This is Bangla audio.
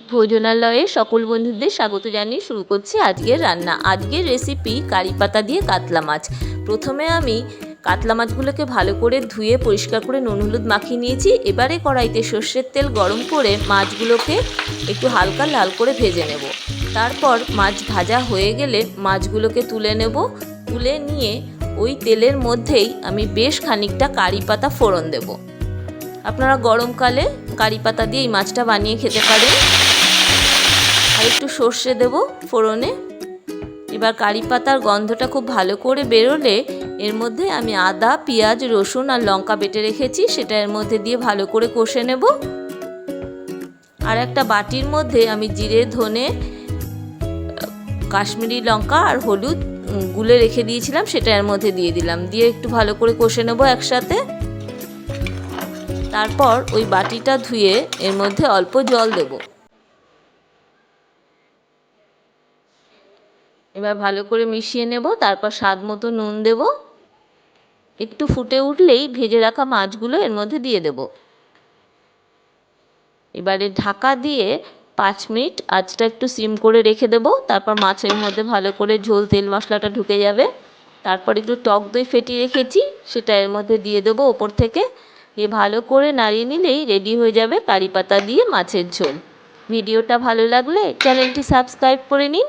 ভোজনালয়ে সকল বন্ধুদের স্বাগত জানিয়ে শুরু করছি আজকের রান্না। আজকের রেসিপি কারি পাতা দিয়ে কাতলা মাছ। প্রথমে আমি কাতলা মাছগুলোকে ভালো করে ধুয়ে পরিষ্কার করে নুন হলুদ মাখিয়ে নিয়েছি। এবারে কড়াইতে সর্ষের তেল গরম করে মাছগুলোকে একটু হালকা লাল করে ভেজে নেব। তারপর মাছ ভাজা হয়ে গেলে মাছগুলোকে তুলে নেব। তুলে নিয়ে ওই তেলের মধ্যেই আমি বেশ খানিকটা কারি পাতা ফোড়ন দেবো। আপনারা গরমকালে কারি পাতা দিয়ে এই মাছটা বানিয়ে খেতে পারেন। আর একটু সর্ষে দেব ফোড়নে। এবার কারি পাতার গন্ধটা খুব ভালো করে বেরোলে এর মধ্যে আমি আদা, পেঁয়াজ, রসুন আর লঙ্কা বেটে রেখেছি, সেটা এর মধ্যে দিয়ে ভালো করে কষে নেব। আর একটা বাটির মধ্যে আমি জিরে, ধনে, কাশ্মীরি লঙ্কা আর হলুদ গুলে রেখে দিয়েছিলাম, সেটা এর মধ্যে দিয়ে দিলাম। দিয়ে একটু ভালো করে কষে নেব একসাথে। তারপর ওই বাটিটা ধুয়ে এর মধ্যে অল্প জল দেব। এবার ভালো করে মিশিয়ে নেব, তারপর স্বাদ মতো নুন দেব। একটু ফুটে উঠলেই ভেজে রাখা মাছগুলো এর মধ্যে দিয়ে দেব। এবারে ঢাকা দিয়ে পাঁচ মিনিট আঁচটা একটু সিম করে রেখে দেব, তারপর মাছের মধ্যে ভালো করে ঝোল তেল মশলাটা ঢুকে যাবে। তারপর একটু টক দই ফেটিয়ে রেখেছি, সেটা এর মধ্যে দিয়ে দেবো ওপর থেকে। দিয়ে ভালো করে নাড়িয়ে নিলেই রেডি হয়ে যাবে কারি পাতা দিয়ে মাছের ঝোল। ভিডিওটা ভালো লাগলে চ্যানেলটি সাবস্ক্রাইব করে নিন।